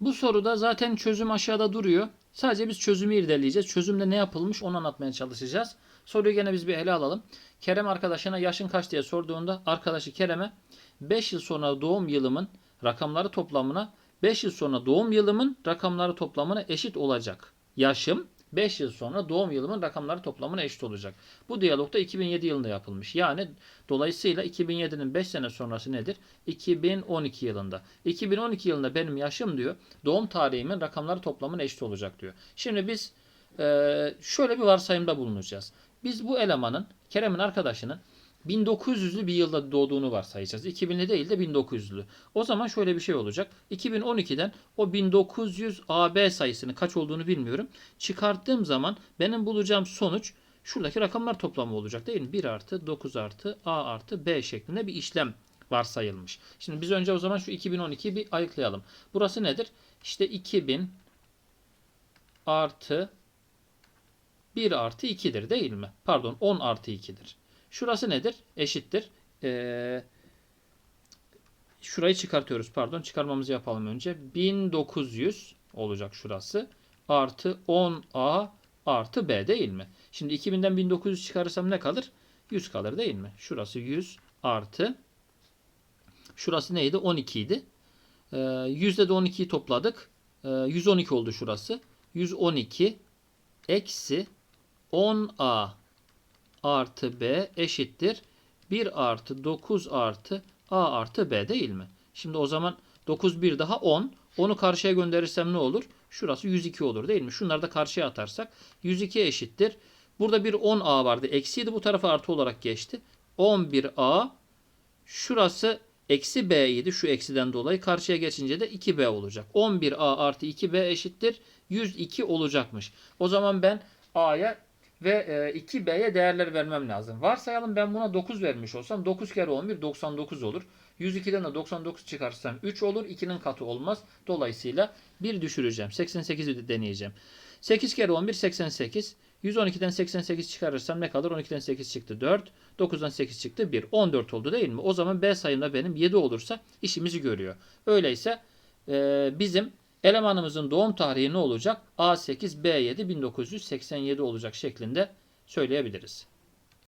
Bu soruda zaten çözüm aşağıda duruyor. Sadece biz çözümü irdeleyeceğiz. Çözümde ne yapılmış onu anlatmaya çalışacağız. Soruyu gene biz bir ele alalım. Kerem arkadaşına yaşın kaç diye sorduğunda arkadaşı Kerem'e 5 yıl sonra doğum yılımın rakamları toplamına 5 yıl sonra doğum yılımın rakamları toplamına eşit olacak. Yaşım 5 yıl sonra doğum yılımın rakamları toplamına eşit olacak. Bu diyalogda 2007 yılında yapılmış. Yani dolayısıyla 2007'nin 5 sene sonrası nedir? 2012 yılında. 2012 yılında benim yaşım diyor doğum tarihimin rakamları toplamına eşit olacak diyor. Şimdi biz eee, şöyle bir varsayımda bulunacağız. Biz bu elemanın Kerem'in arkadaşının 1900'lü bir yılda doğduğunu varsayacağız. 2000'li değil de 1900'lü. O zaman şöyle bir şey olacak. 2012'den o 1900 AB sayısını kaç olduğunu bilmiyorum. Çıkarttığım zaman benim bulacağım sonuç şuradaki rakamlar toplamı olacak değil mi? 1 artı 9 artı A artı B şeklinde bir işlem varsayılmış. Şimdi biz önce o zaman şu 2012'yi bir ayıklayalım. Burası nedir? İşte 2000 artı 1 artı 2'dir değil mi? Pardon 10 artı 2'dir. Şurası nedir? Eşittir. Ee, şurayı çıkartıyoruz pardon. Çıkarmamızı yapalım önce. 1900 olacak şurası. Artı 10A artı B değil mi? Şimdi 2000'den 1900 çıkarırsam ne kalır? 100 kalır değil mi? Şurası 100 artı şurası neydi? 12 idi. Ee, yüzde de 12'yi topladık. Ee, 112 oldu şurası. 112 eksi 10A artı B eşittir. 1 artı 9 artı A artı B değil mi? Şimdi o zaman 9 bir daha 10. 10'u karşıya gönderirsem ne olur? Şurası 102 olur değil mi? Şunları da karşıya atarsak 102 eşittir. Burada bir 10A vardı. Eksiydi bu tarafa artı olarak geçti. 11A şurası eksi B idi şu eksiden dolayı. Karşıya geçince de 2B olacak. 11A artı 2B eşittir. 102 olacakmış. O zaman ben A'ya ve e, 2B'ye değerler vermem lazım. Varsayalım ben buna 9 vermiş olsam 9 kere 11 99 olur. 102'den de 99 çıkarsam 3 olur. 2'nin katı olmaz. Dolayısıyla 1 düşüreceğim. 88'i de deneyeceğim. 8 kere 11 88. 112'den 88 çıkarırsam ne kalır? 12'den 8 çıktı 4. 9'dan 8 çıktı 1. 14 oldu değil mi? O zaman B sayımda benim 7 olursa işimizi görüyor. Öyleyse e, bizim elemanımızın doğum tarihi ne olacak? A8, B7, 1987 olacak şeklinde söyleyebiliriz.